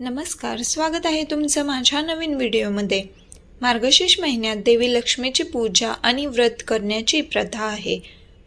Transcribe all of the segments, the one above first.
नमस्कार स्वागत आहे तुमचं माझ्या नवीन व्हिडिओमध्ये. मार्गशीर्ष महिन्यात देवी लक्ष्मीची पूजा आणि व्रत करण्याची प्रथा आहे.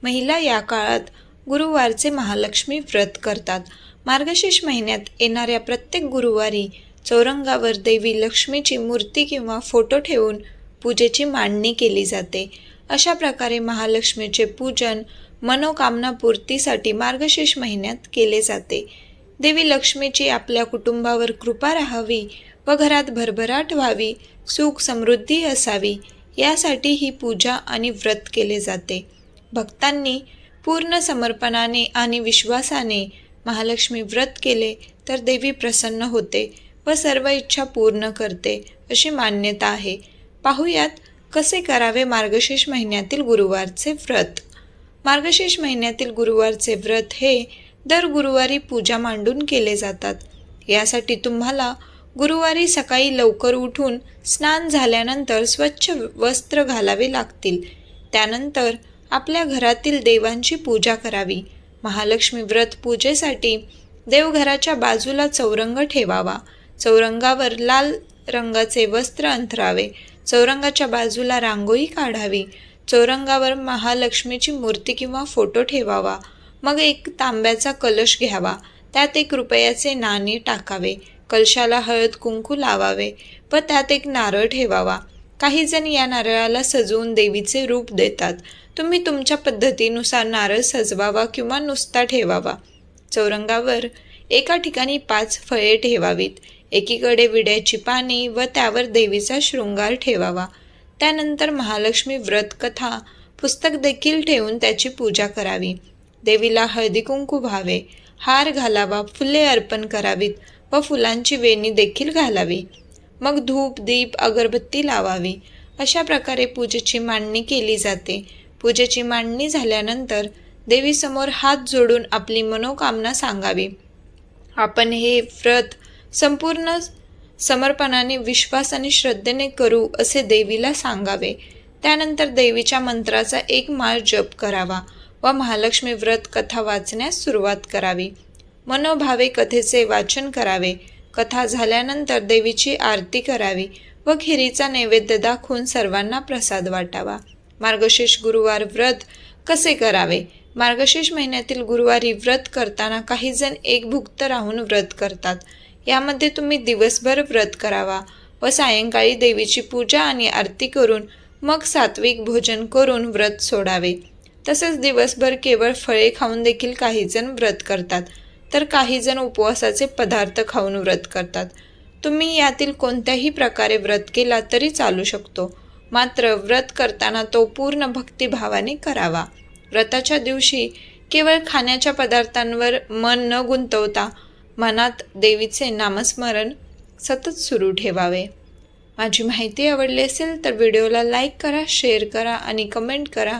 महिला या काळात गुरुवारचे महालक्ष्मी व्रत करतात. मार्गशीर्ष महिन्यात येणाऱ्या प्रत्येक गुरुवारी चौरंगावर देवी लक्ष्मीची मूर्ती किंवा फोटो ठेवून पूजेची मांडणी केली जाते. अशा प्रकारे महालक्ष्मीचे पूजन मनोकामना पूर्तीसाठी मार्गशीर्ष महिन्यात केले जाते. देवी लक्ष्मीची आपल्या कुटुंबावर कृपा राहावी व घरात भरभराट व्हावी सुख समृद्धी असावी यासाठी ही पूजा आणि व्रत केले जाते. भक्तांनी पूर्ण समर्पणाने आणि विश्वासाने महालक्ष्मी व्रत केले तर देवी प्रसन्न होते व सर्व इच्छा पूर्ण करते अशी मान्यता आहे. पाहुयात कसे करावे मार्गशीर्ष महिन्यातील गुरुवारचे व्रत. मार्गशीर्ष महिन्यातील गुरुवारचे व्रत हे दर गुरुवारी पूजा मांडून केले जातात. यासाठी तुम्हाला गुरुवारी सकाळी लवकर उठून स्नान झाल्यानंतर स्वच्छ वस्त्र घालावे लागतील. त्यानंतर आपल्या घरातील देवांची पूजा करावी. महालक्ष्मी व्रत पूजेसाठी देवघराच्या बाजूला चौरंग ठेवावा. चौरंगावर लाल रंगाचे वस्त्र अंथरावे. चौरंगाच्या बाजूला रांगोळी काढावी. चौरंगावर महालक्ष्मीची मूर्ती किंवा फोटो ठेवावा. मग एक तांब्याचा कलश घ्यावा. त्यात एक रुपयाचे नाणे टाकावे. कलशाला हळद कुंकू लावावे व त्यात एक नारळ ठेवावा. काही जण या नारळाला सजवून देवीचे रूप देतात. तुम्ही तुमच्या पद्धतीनुसार नारळ सजवावा किंवा नुसता ठेवावा. चौरंगावर एका ठिकाणी पाच फळे ठेवावीत. एकीकडे विड्याची पाने व त्यावर देवीचा शृंगार ठेवावा. त्यानंतर महालक्ष्मी व्रत कथा पुस्तक देखील ठेवून त्याची पूजा करावी. देवीला हळदी कुंकू व्हावे हार घालावा फुले अर्पण करावीत व फुलांची वेणी देखील घालावी. मग धूप दीप अगरबत्ती लावावी. अशा प्रकारे पूजेची मांडणी केली जाते. पूजेची मांडणी झाल्यानंतर देवीसमोर हात जोडून आपली मनोकामना सांगावी. आपण हे व्रत संपूर्ण समर्पणाने विश्वास आणि श्रद्धेने करू असे देवीला सांगावे. त्यानंतर देवीच्या मंत्राचा एक माळ जप करावा. व महालक्ष्मी व्रत कथा वाचण्यास सुरुवात करावी. मनोभावे कथेचे वाचन करावे. कथा झाल्यानंतर देवीची आरती करावी व खिरीचा नैवेद्य दाखवून सर्वांना प्रसाद वाटावा. मार्गशीर्ष गुरुवार व्रत कसे करावे? मार्गशीर्ष महिन्यातील गुरुवारी व्रत करताना काही जण एकभुक्त राहून व्रत करतात. यामध्ये तुम्ही दिवसभर व्रत करावा व सायंकाळी देवीची पूजा आणि आरती करून मग सात्विक भोजन करून व्रत सोडावे. तसेच दिवसभर केवळ फळे खाऊन देखील काही जण व्रत करतात. तर काही जण उपवासाचे पदार्थ खाऊन व्रत करतात. तुम्ही यातील कोणत्याही प्रकारे व्रत केला तरी चालू शकतो. मात्र व्रत करताना तो पूर्ण भक्तिभावाने करावा. व्रताच्या दिवशी केवळ खाण्याच्या पदार्थांवर मन न गुंतवता मनात देवीचे नामस्मरण सतत सुरू ठेवावे. माझी माहिती आवडली असेल तर व्हिडिओला लाईक करा शेअर करा आणि कमेंट करा.